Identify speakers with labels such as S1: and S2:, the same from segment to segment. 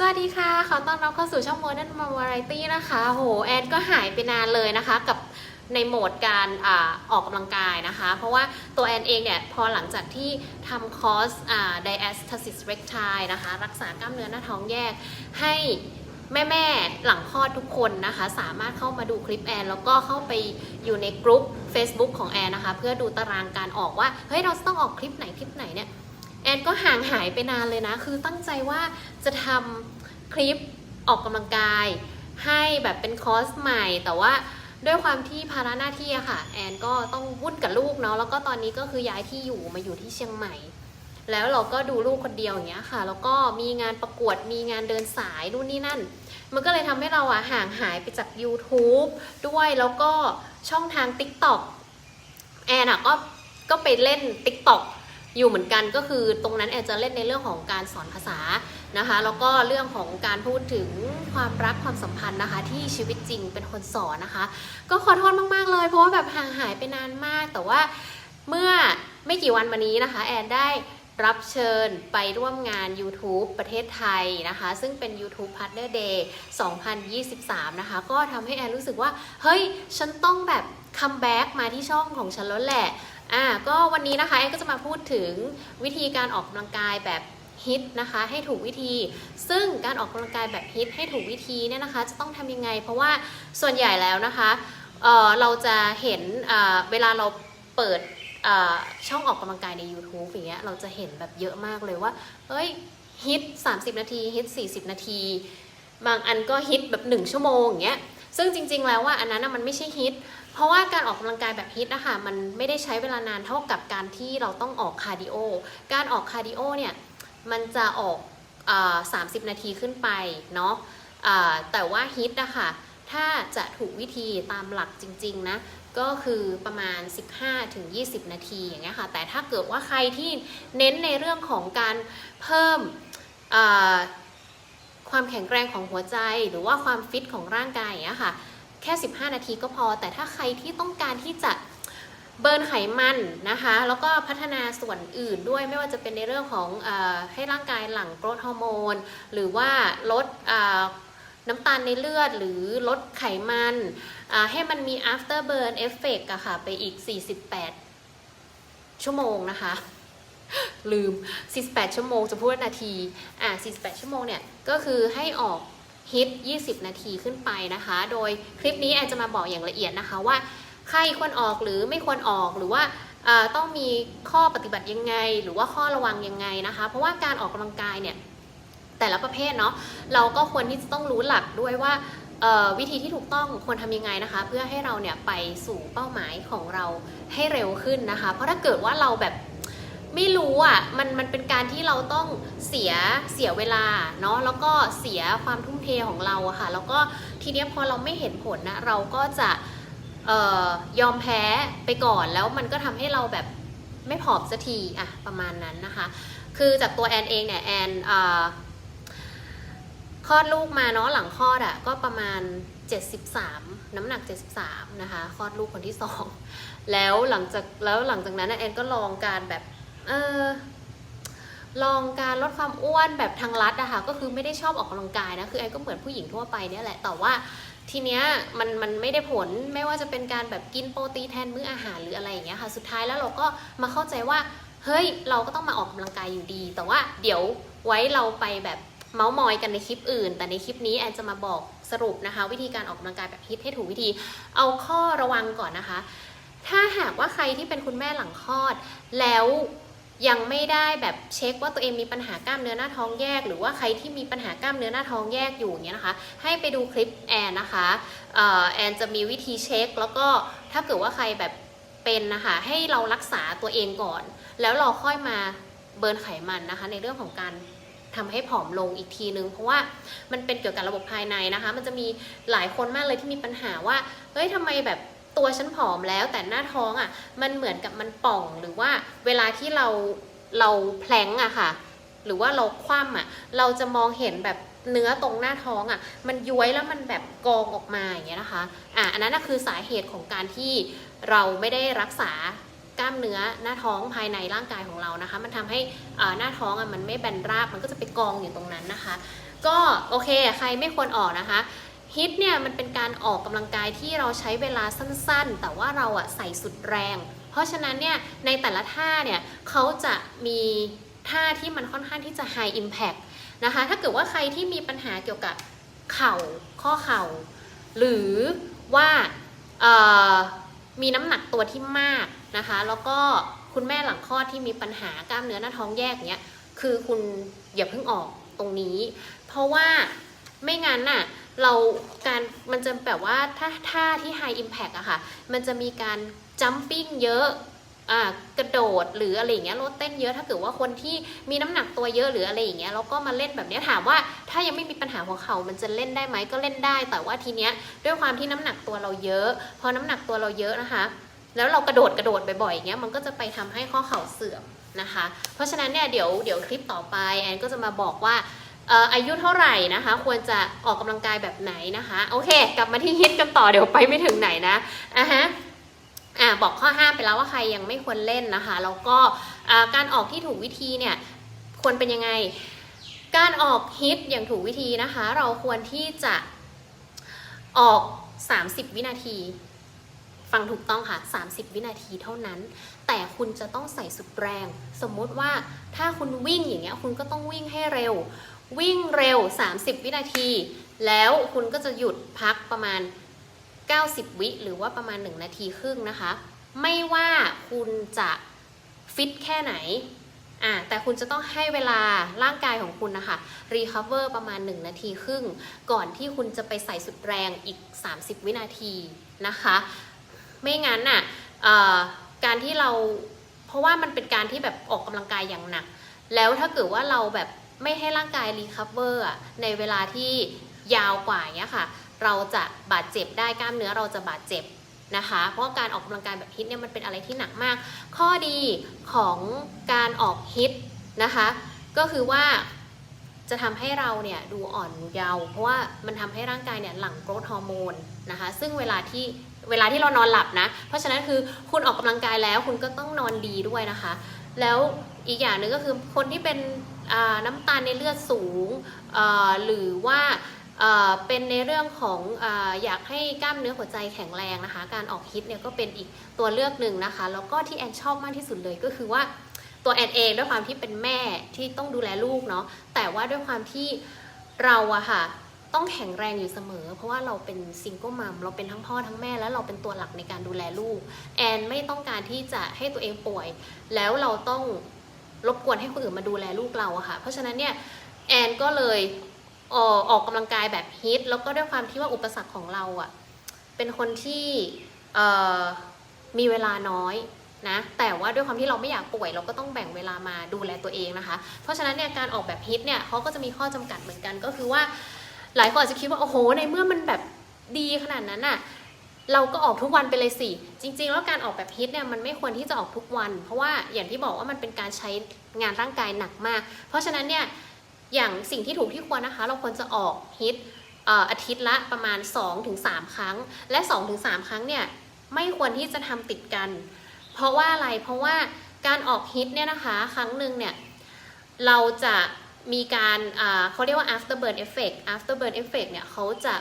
S1: สวัสดีค่ะ ขอต้อนรับเข้าสู่ช่อง Modern Mom Variety นะคะ โห แอนก็หายไปนานเลยนะคะ กับในโหมดการอออกกำลังกายนะคะ เพราะว่าตัวแอนเองเนี่ย พอหลังจากที่ทำคอร์สอ่า diastasis recti นะคะ รักษากล้ามเนื้อหน้าท้องแยกให้แม่ๆ หลังคลอดทุกคนนะคะ สามารถเข้ามาดูคลิปแอน แล้วก็เข้าไปอยู่ในกลุ่ม Facebook ของแอนนะคะ เพื่อดูตารางการออกว่า เฮ้ย เราต้องออกคลิปไหนคลิปไหนเนี่ย แอนก็ห่างหายไปนานเลยนะ คือตั้งใจว่าจะทำคลิปออกกำลังกาย ให้แบบเป็นคอร์สใหม่ แต่ว่าด้วยความที่ภาระหน้าที่อะค่ะ แอนก็ต้องวุ่นกับลูกเนาะแล้วก็ตอนนี้ก็คือย้ายที่อยู่มาอยู่ที่เชียงใหม่ แล้วเราก็ดูลูกคนเดียวอย่างเงี้ยค่ะ แล้วก็มีงานประกวดมีงานเดินสายนู่นนี่นั่น มันก็เลยทำให้เราอะห่างหายไปจาก YouTube ด้วยแล้วก็ช่องทาง TikTok แอนอะก็ก็ไปเล่น TikTok อยู่เหมือนกันก็คือตรงนั้นแอนจะเล่นในเรื่องของการสอนภาษานะคะ แล้วก็เรื่องของการพูดถึงความรักความสัมพันธ์นะคะ ที่ชีวิตจริงเป็นคนสอนนะคะ ก็ขอโทษมากๆเลย เพราะว่าแบบห่างหายไปนานมาก แต่ว่าเมื่อไม่กี่วันมานี้นะคะ แอนได้รับเชิญไปร่วมงาน YouTube ประเทศไทยนะคะ ซึ่งเป็น YouTube Partner Day 2023 นะคะ ก็ทำให้แอนรู้สึกว่า เฮ้ย ฉันต้องแบบคัมแบ็กมาที่ช่องของฉันแล้วแหละ อ่าก็วันนี้นะคะแอนก็จะมาพูดถึงวิธีการออกกำลังกายแบบฮิตนะคะให้ถูกวิธี ซึ่งการออกกำลังกายแบบฮิตให้ถูกวิธีเนี่ยนะคะจะต้องทำยังไง เพราะว่าส่วนใหญ่แล้วนะคะเอ่อเราจะเห็นเอ่อเวลาเราเปิดเอ่อช่องออกกำลังกายใน YouTube อย่างเงี้ยเราจะเห็นแบบเยอะมากเลยว่าเอ้ยฮิต 30 นาทีฮิต 40 นาที บางอันก็ฮิตแบบ 1 ชั่วโมงอย่างเงี้ย ซึ่งจริง ๆ แล้วว่าอันนั้นมันไม่ใช่ฮิต เพราะว่าการออกกำลังกายแบบฮิตนะคะมันไม่ได้ใช้เวลานานเท่ากับการที่เราต้องออกคาร์ดิโอ การออกคาร์ดิโอเนี่ยมันจะออกอา30นาทีขึ้นไปเนาะแต่ว่าฮิตนะคะถ้าจะถูกวิธีตามหลักจริง ๆ นะก็คือประมาณ 15-20 นาทีอย่างเงี้ยค่ะ แต่ถ้าเกิดว่าใครที่เน้นในเรื่องของการเพิ่ม ความแข็งแรงของหัวใจหรือว่าความฟิตของร่างกายอย่างเงี้ยค่ะ แค่ 15 นาทีก็พอ แต่ถ้าใครที่ต้องการที่จะเบิร์นไขมันนะคะ แล้วก็พัฒนาส่วนอื่นด้วยไม่ว่าจะเป็นในเรื่องของอให้ร่างกายหลั่งโกรทฮอร์โมน หรือว่าลดน้ำตาลในเลือดหรือลดไขมันให้มันมี after burn effect อะค่ะ ไปอีก 48 ชั่วโมงนะคะ ลืม 48 ชั่วโมงจะพูดนาที อ่า48 ชั่วโมงเนี่ย ก็คือให้ออกฮิต 20 นาทีขึ้นไปนะคะ โดยคลิปนี้แอนจะมาบอกอย่างละเอียดนะคะว่า ใครควรออกหรือไม่ควรออกหรือว่าอ่าต้องมีข้อปฏิบัติยังไง หรือว่าข้อระวังยังไงนะคะ เพราะว่าการออกกำลังกายเนี่ย แต่ละประเภทเนาะเราก็ควรที่จะต้องรู้หลักด้วยว่าเอ่อวิธีที่ถูกต้องควรทำยังไงนะคะ เพื่อให้เราเนี่ยไปสู่เป้าหมายของเราให้เร็วขึ้นนะคะ เพราะถ้าเกิดว่าเราแบบ ไม่รู้อะมันมันเป็นการที่เราต้องเสียเสียเวลาเนาะแล้วก็เสียความทุ่มเทของเราอะค่ะ แล้วก็ทีเนี้ยพอเราไม่เห็นผลนะเราก็จะเอ่อยอมแพ้ไปก่อนแล้วมันก็ทำให้เราแบบไม่ผอมสักทีอะประมาณนั้นนะคะ คือจากตัวแอนเองเนี่ยแอนอคลอดลูกมาเนาะหลังคลอดอะก็ประมาณ 73 น้ำหนัก 73 นะคะคลอดลูกคนที่สองแล้วหลังจากแล้วหลังจากนั้นนะแอนก็ลองการแบบ เออลองการลดความอ้วนแบบทางลัดอะค่ะก็คือไม่ได้ชอบออกกำลังกายนะคือแอนก็เหมือนผู้หญิงทั่วไปเนี่ยแหละแต่ว่าทีเนี้ยมันมันไม่ได้ผลไม่ว่าจะเป็นการแบบกินโปรตีนแทนมื้ออาหารหรืออะไรอย่างเงี้ยค่ะสุดท้ายแล้วเราก็มาเข้าใจว่าเฮ้ยเราก็ต้องมาออกกำลังกายอยู่ดี แต่ว่าเดี๋ยวไว้เราไปแบบเมาส์มอยกันในคลิปอื่น แต่ในคลิปนี้แอนจะมาบอกสรุปนะคะ วิธีการออกกำลังกายแบบฮิตให้ถูกวิธี เอาข้อระวังก่อนนะคะ ถ้าหากว่าใครที่เป็นคุณแม่หลังคลอดแล้ว ยังไม่ได้แบบเช็คว่าตัวเองมีปัญหากล้ามเนื้อหน้าท้องแยก หรือว่าใครที่มีปัญหากล้ามเนื้อหน้าท้องแยกอยู่เงี้ยนะคะ ให้ไปดูคลิปแอนนะคะแอนจะมีวิธีเช็ค แล้วก็ถ้าเกิดว่าใครแบบเป็นนะคะให้เรารักษาตัวเองก่อน แล้วเราค่อยมาเบิร์นไขมันนะคะ ในเรื่องของการทำให้ผอมลงอีกทีนึง เพราะว่ามันเป็นเกี่ยวกับระบบภายในนะคะ มันจะมีหลายคนมากเลยที่มีปัญหาว่าเฮ้ยทำไมแบบ ตัวฉันผอมแล้วแต่หน้าท้องอะ่ะมันเหมือนกับมันป่องหรือว่าเวลาที่เราเราแพลงอะค่ะ หรือว่าเราคว่ำอะเราจะมองเห็นแบบเนื้อตรงหน้าท้องอะมันย้วยแล้วมันแบบกองออกมาอย่างเงี้ยนะคะอะอันนั้นน่ะคือสาเหตุของการที่เราไม่ได้รักษากล้ามเนื้อหน้าท้องภายในร่างกายของเรานะคะ มันทำให้อ่าหน้าท้องอะมันไม่แบนราบมันก็จะไปกองอยู่ตรงนั้นนะคะ ก็โอเคใครไม่ควรออกนะคะ ฮิตเนี่ยมันเป็นการออกกำลังกายที่เราใช้เวลาสั้นๆ แต่ว่าเราอะใส่สุดแรง เพราะฉะนั้นเนี่ยในแต่ละท่าเนี่ยเขาจะมีท่าที่มันค่อนข้างที่จะ high impact นะคะถ้าเกิดว่าใครที่มีปัญหาเกี่ยวกับเข่าข้อเข่า หรือว่ามีน้ำหนักตัวที่มากนะคะ แล้วก็คุณแม่หลังคลอดที่มีปัญหากล้ามเนื้อหน้าท้องแยกเนี้ยคือคุณอย่าเพิ่งออกตรงนี้ เพราะว่าไม่งั้นน่ะ เราการมันจะแบบว่าถ้าท่าที่ high impact อะค่ะ มันจะมีการ jumping เยอะกระโดดหรืออะไรอย่างเงี้ยรถเต้นเยอะถ้าเกิดว่าคนที่มีน้ำหนักตัวเยอะหรืออะไรอย่างเงี้ยแล้วก็มาเล่นแบบนี้ถามว่าถ้ายังไม่มีปัญหาหัวเข่ามันจะเล่นได้ไหมก็เล่นได้ แต่ว่าทีเนี้ยด้วยความที่น้ำหนักตัวเราเยอะ พอน้ำหนักตัวเราเยอะนะคะ แล้วเรากระโดดกระโดดบ่อยๆอย่างเงี้ยมันก็จะไปทำให้ข้อเข่าเสื่อมนะคะ เพราะฉะนั้นเนี่ยเดี๋ยวเดี๋ยวคลิปต่อไปแอนก็จะมาบอกว่า อายุเท่าไหร่นะคะ ควรจะออกกำลังกายแบบไหนนะคะ โอเค กลับมาที่ฮิตกันต่อเดี๋ยวไปไม่ถึงไหนนะอะฮะอะบอกข้อห้ามไปแล้วว่าใครยังไม่ควรเล่นนะคะแล้วก็การออกที่ถูกวิธีเนี่ยควรเป็นยังไง การออกฮิตอย่างถูกวิธีนะคะ เราควรที่จะออก 30 วินาที ฟังถูกต้องค่ะ 30 วินาทีเท่านั้น แต่คุณจะต้องใส่สุดแรง สมมติว่าถ้าคุณวิ่งอย่างเงี้ยคุณก็ต้องวิ่งให้เร็ว วิ่งเร็ว 30 วินาที แล้วคุณก็จะหยุดพักประมาณ 90 วิหรือว่าประมาณ 1 นาทีครึ่งนะคะ ไม่ว่าคุณจะฟิตแค่ไหนอ่าแต่คุณจะต้องให้เวลาร่างกายของคุณนะคะรีคาเวอร์ประมาณ 1 นาทีครึ่ง ก่อนที่คุณจะไปใส่สุดแรงอีก 30 วินาทีนะคะ ไม่งั้นน่ะการที่เราเพราะว่ามันเป็นการที่แบบออกกำลังกายอย่างหนัก แล้วถ้าเกิดว่าเราแบบ ไม่ให้ร่างกายรีคาเวอร์ในเวลาที่ยาวกว่าเนี้ยค่ะ เราจะบาดเจ็บได้กล้ามเนื้อเราจะบาดเจ็บนะคะ เพราะการออกกำลังกายแบบฮิตเนี่ยมันเป็นอะไรที่หนักมาก ข้อดีของการออกฮิตนะคะ ก็คือว่าจะทำให้เราเนี่ยดูอ่อนเยาว์เพราะว่ามันทำให้ร่างกายเนี่ยหลั่งโกรทฮอร์โมนนะคะ ซึ่งเวลาที่เวลาที่เรานอนหลับนะ เพราะฉะนั้นคือคุณออกกำลังกายแล้วคุณก็ต้องนอนดีด้วยนะคะ แล้วอีกอย่างหนึ่งก็คือคนที่เป็น น้ำตาลในเลือดสูง หรือว่าเป็นในเรื่องของออยากให้กล้ามเนื้อหัวใจแข็งแรงนะคะ การออกฮิตเนี่ยก็เป็นอีกตัวเลือกหนึ่งนะคะ แล้วก็ที่แอนชอบมากที่สุดเลยก็คือว่าตัวแอนเองด้วยความที่เป็นแม่ที่ต้องดูแลลูกเนาะแต่ว่าด้วยความที่เราอะค่ะต้องแข็งแรงอยู่เสมอ เพราะว่าเราเป็นซิงเกิลมัมเราเป็นทั้งพ่อทั้งแม่แล้วเราเป็นตัวหลักในการดูแลลูก แอนไม่ต้องการที่จะให้ตัวเองป่วย แล้วเราต้อง รบกวนให้คนอื่นมาดูแลลูกเราอะค่ะ เพราะฉะนั้นเนี่ยแอนก็เลยออกออกกำลังกายแบบฮิตแล้วก็ด้วยความที่ว่าอุปสรรคของเราอะเป็นคนที่มีเวลาน้อยนะแต่ว่าด้วยความที่เราไม่อยากป่วย เราก็ต้องแบ่งเวลามาดูแลตัวเองนะคะ เพราะฉะนั้นเนี่ยการออกแบบฮิตเนี่ยเขาก็จะมีข้อจำกัดเหมือนกันก็คือว่าหลายคนอาจจะคิดว่าโอ้โหในเมื่อมันแบบดีขนาดนั้นน่ะ เราก็ออกทุกวันไปเลยสิ จริง ๆ แล้วการออกแบบฮิตเนี่ยมันไม่ควรที่จะออกทุกวัน เพราะว่าอย่างที่บอกว่ามันเป็นการใช้งานร่างกายหนักมาก เพราะฉะนั้นเนี่ยอย่างสิ่งที่ถูกที่ควรนะคะ เราควรจะออกฮิตอาทิตย์ละประมาณ 2-3 ครั้ง และ 2-3 ครั้งเนี่ยไม่ควรที่จะทำติดกัน เพราะว่าอะไรเพราะว่าการออกฮิตเนี่ยนะคะครั้งหนึ่งเนี่ยเราจะมีการเขาเรียกว่า after burn effect after burn effect เนี่ยเขาจะ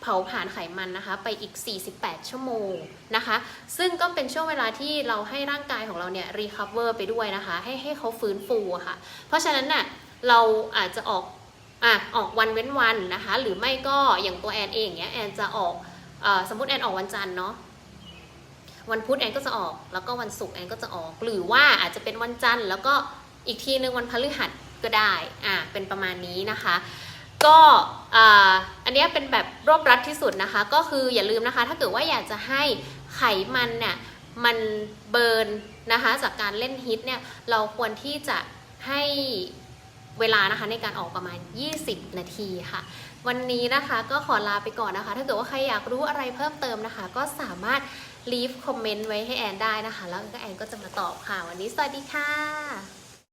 S1: เผาผลาญไขมันนะคะไปอีก 48 ชั่วโมงนะคะ ซึ่งก็เป็นช่วงเวลาที่เราให้ร่างกายของเราเนี่ย recover ไปด้วยนะคะ ให้ให้เขาฟื้นฟูค่ะ เพราะฉะนั้นน่ะเราอาจจะออกอะออกวันเว้นวันนะคะ หรือไม่ก็อย่างตัวแอนเองเนี้ยแอนจะออกออสมมติแอนออกวันจันทร์เนาะวันพุธแอนก็จะออกแล้วก็วันศุกร์แอนก็จะออก หรือว่าอาจจะเป็นวันจันทร์แล้วก็อีกทีหนึ่งวันพฤหัสก็ได้อ่าเป็นประมาณนี้นะคะ ก็อันนี้เป็นแบบรวบรัดที่สุดนะคะ ก็คืออย่าลืมนะคะ ถ้าเกิดว่าอยากจะให้ไขมันเนี่ยมันเบิร์นนะคะจากการเล่นฮิตเนี่ยเราควรที่จะให้เวลานะคะในการออกประมาณ 20 นาทีค่ะ วันนี้นะคะก็ขอลาไปก่อนนะคะ ถ้าเกิดว่าใครอยากรู้อะไรเพิ่มเติมนะคะ ก็สามารถ leave comment ไว้ให้แอนได้นะคะ แล้วก็แอนก็จะมาตอบค่ะ วันนี้สวัสดีค่ะ